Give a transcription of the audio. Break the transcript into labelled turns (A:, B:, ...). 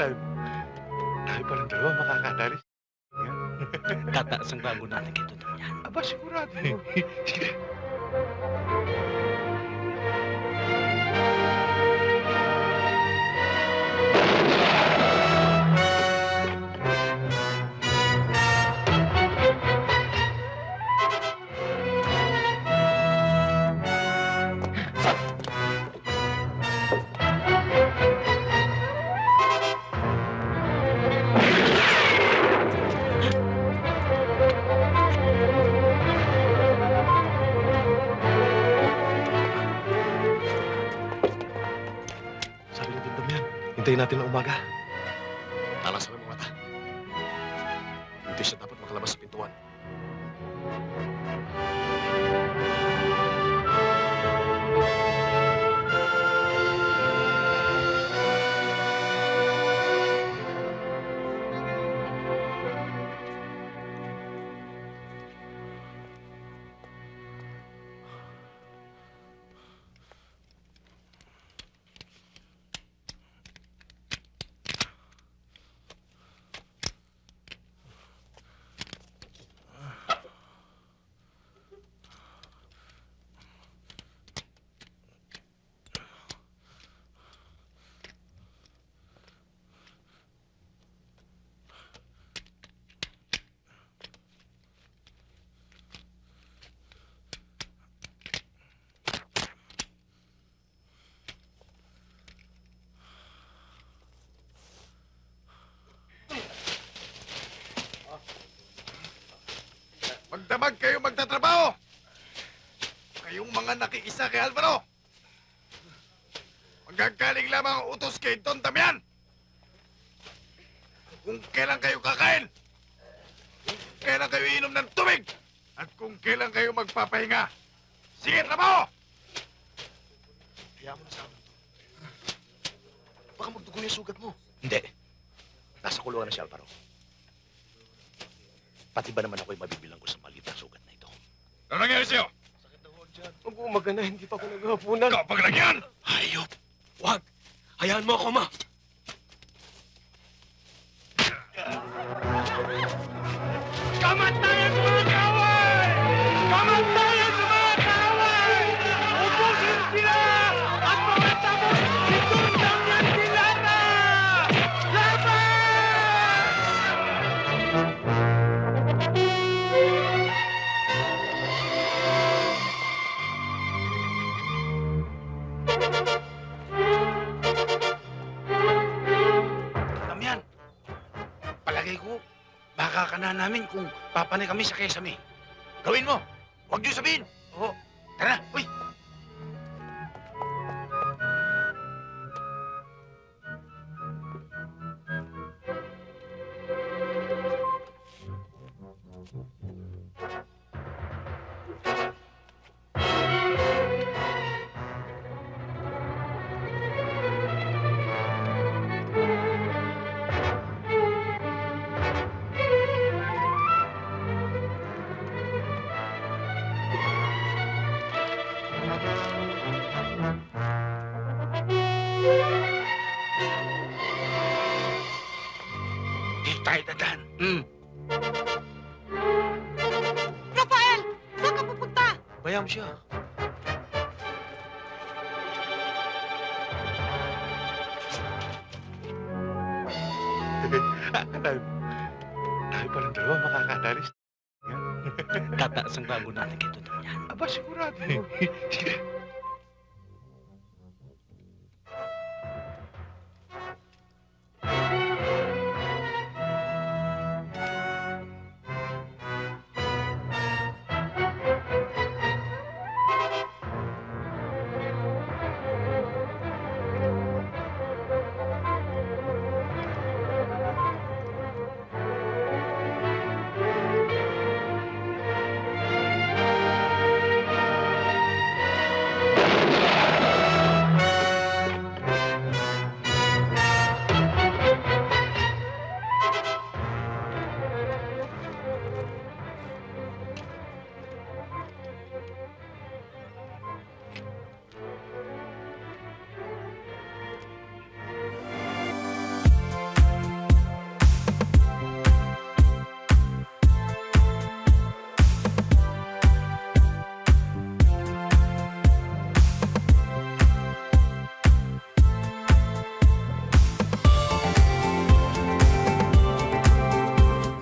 A: tayo, tayo pa ng dalawa makakadalis.
B: Tataas ang bago natin kay yan.
A: Aba, sigurado. Sige.
C: Hintayin natin ng umaga.
D: Talasan mga mata. Hindi siya dapat makalabas sa pintuan.
A: Magdamag kayo magtatrabaho! Kayong mga nakikisa kay Alvaro! Magagaling lamang ang utos kay Don Damian! Kung kailan kayo kakain! Kung kailan kayo inom ng tubig! At kung kailan kayo magpapahinga! Sige, trabaho!
D: Hayaan mo na sa amin ito. Baka magdugo na yung sugat mo.
B: Hindi. Nasa kulungan na si Alvaro. Pati ba naman ako'y mabibilang ko sa maliit na sugat na ito?
A: Ano nangyari sa'yo?
C: Huwag umaga na, hindi pa ako naghahapunan.
A: Kapag lagyan!
B: Hayop!
D: Wag! Hayaan mo ako, ma!
A: Kamatayan
E: baka ka na namin kung papanay kami sa kesame. Gawin mo! Huwag niyo sabihin! Oo. Di tayo dadan. Hmm.
F: Rafael! Saan ka pupunta?
C: Bayaan mo siya.
A: tayo, tayo pa ng dalawa makakadalis.
B: Tataas ang bago natin Dudong yan.
A: Aba, sigurado.